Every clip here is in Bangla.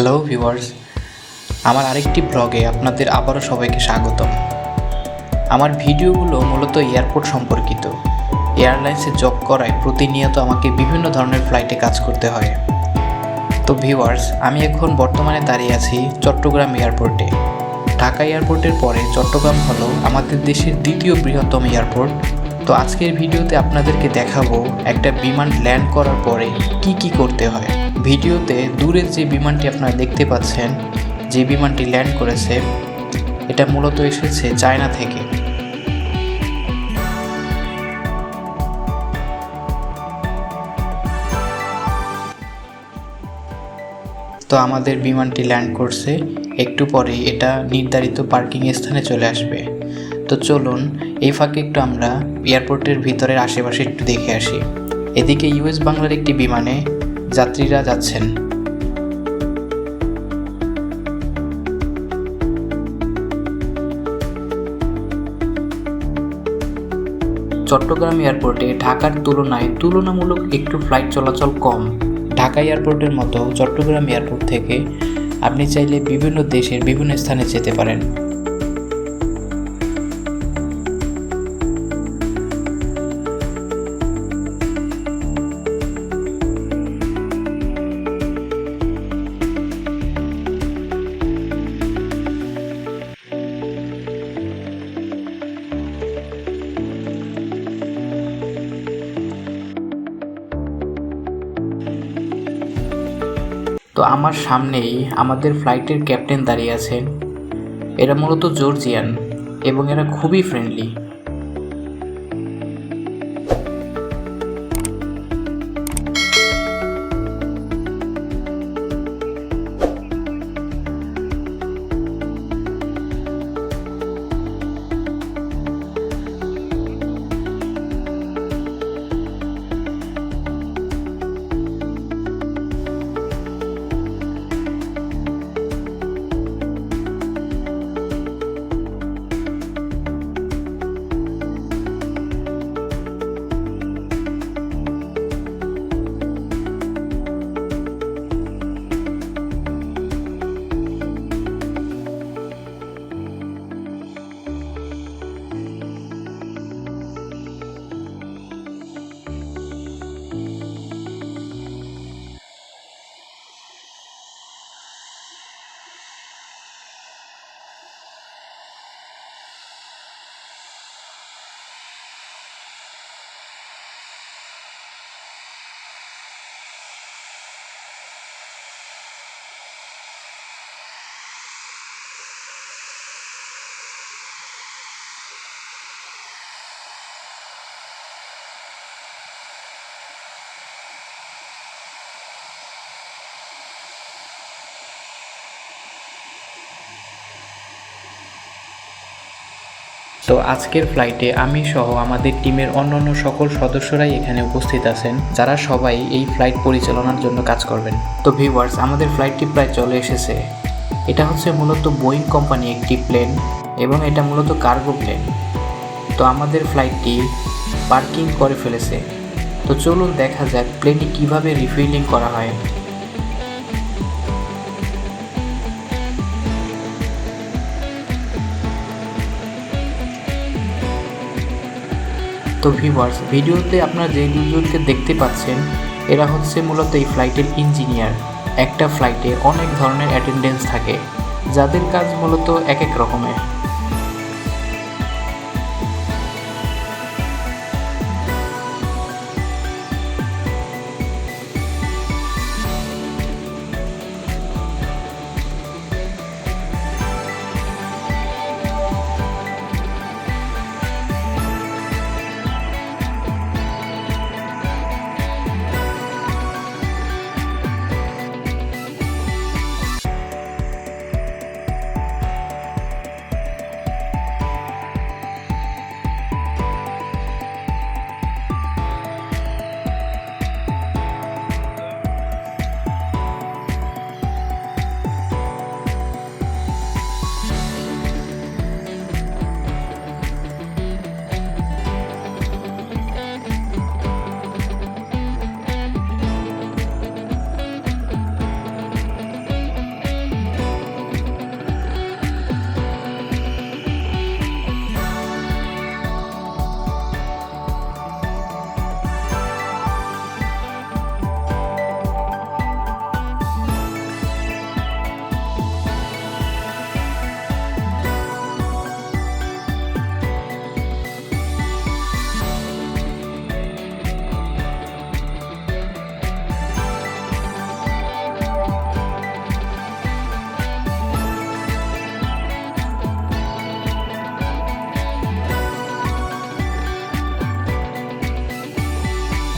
হ্যালো ভিউয়ার্স আমার আরেকটি ব্লগে আপনাদের আবারও সবাইকে স্বাগতম। আমার ভিডিওগুলো মূলত এয়ারপোর্ট সম্পর্কিত। এয়ারলাইন্সে জব করায় প্রতিনিয়ত আমাকে বিভিন্ন ধরনের ফ্লাইটে কাজ করতে হয়। তো ভিউয়ার্স আমি এখন বর্তমানে দাঁড়িয়ে আছি চট্টগ্রাম এয়ারপোর্টে। ঢাকা এয়ারপোর্টের পরে চট্টগ্রাম হলো আমাদের দেশের দ্বিতীয় বৃহত্তম এয়ারপোর্ট। তো আজকের ভিডিওতে আপনাদেরকে দেখাবো একটা বিমান ল্যান্ড করার পরে কি কি করতে হয়। ভিডিওতে দূরের যে বিমানটি আপনারা দেখতে পাচ্ছেন, যে বিমানটি ল্যান্ড করেছে, এটা মূলত এসেছে চায়না থেকে। তো আমাদের বিমানটি ল্যান্ড করছে, একটু পরেই এটা নির্ধারিত পার্কিং স্থানে চলে আসবে। তো চলুন, এই ফাঁকে একটু আমরা এয়ারপোর্টের ভিতরের আশেপাশে একটু দেখে আসি। এদিকে ইউএস বাংলার একটি বিমানে যাত্রীরা যাচ্ছেন। চট্টগ্রাম এয়ারপোর্টে ঢাকার তুলনায় তুলনামূলক একটু ফ্লাইট চলাচল কম। ঢাকা এয়ারপোর্টের মতো চট্টগ্রাম এয়ারপোর্ট থেকে আপনি চাইলে বিভিন্ন দেশের বিভিন্ন স্থানে যেতে পারেন। তো আমার সামনেই আমাদের ফ্লাইটের ক্যাপ্টেন দাঁড়িয়ে আছেন। এরা মূলত জর্জিয়ান এবং এরা খুবই ফ্রেন্ডলি তো আজকের ফ্লাইটে আমি সহ আমাদের টিমের অন্যান্য সকল সদস্যরাই এখানে উপস্থিত আছেন, যারা সবাই এই ফ্লাইট পরিচালনার জন্য কাজ করবেন। তো ভিউয়ার্স আমাদের ফ্লাইটটি প্রায় চলে এসেছে। এটা হচ্ছে মূলত বোয়িং কোম্পানি একটি প্লেন এবং এটা মূলত কার্গো প্লেন তো আমাদের ফ্লাইটটি পার্কিং করে ফেলেছে। তো চলুন দেখা যাক প্লেনটি কীভাবে রিফিলিং করা হয়। তো ভিউয়ার্স ভিডিওতে আপনারা যে দুজনকে দেখতে পাচ্ছেন, এরা হচ্ছে মূলত এই ফ্লাইটের ইঞ্জিনিয়ার একটা ফ্লাইটে অনেক ধরনের অ্যাটেন্ডেন্স থাকে, যাদের কাজ মূলত এক এক রকমের।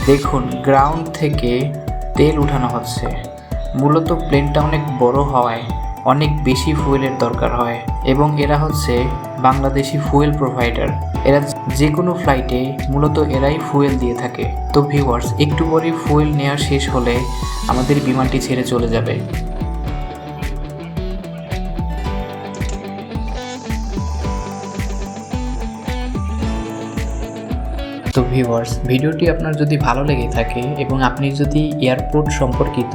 দেখুন গ্রাউন্ড থেকে তেল উঠানো হচ্ছে। মূলত প্লেনটা অনেক বড় হওয়ায় অনেক বেশি ফুয়েলের দরকার হয় এবং এরা হচ্ছে বাংলাদেশি ফুয়েল প্রোভাইডার এরা যে কোনো ফ্লাইটে মূলত এরাই ফুয়েল দিয়ে থাকে। তো ভিউয়ার্স একটু পরে ফুয়েল নেওয়া শেষ হলে আমাদের বিমানটি ছেড়ে চলে যাবে। তো ভিউয়ার্স ভিডিওটি আপনার যদি ভালো লেগে থাকে এবং আপনি যদি এয়ারপোর্ট সম্পর্কিত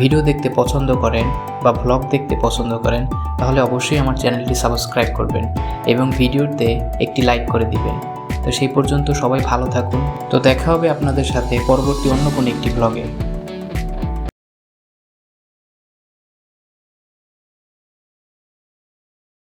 ভিডিও দেখতে পছন্দ করেন বা ভ্লগ দেখতে পছন্দ করেন, তাহলে অবশ্যই আমার চ্যানেলটি সাবস্ক্রাইব করবেন এবং ভিডিওতে একটি লাইক করে দিবেন। তো সেই পর্যন্ত সবাই ভালো থাকুন। তো দেখা হবে আপনাদের সাথে পরবর্তী অন্য কোনো একটি ভ্লগে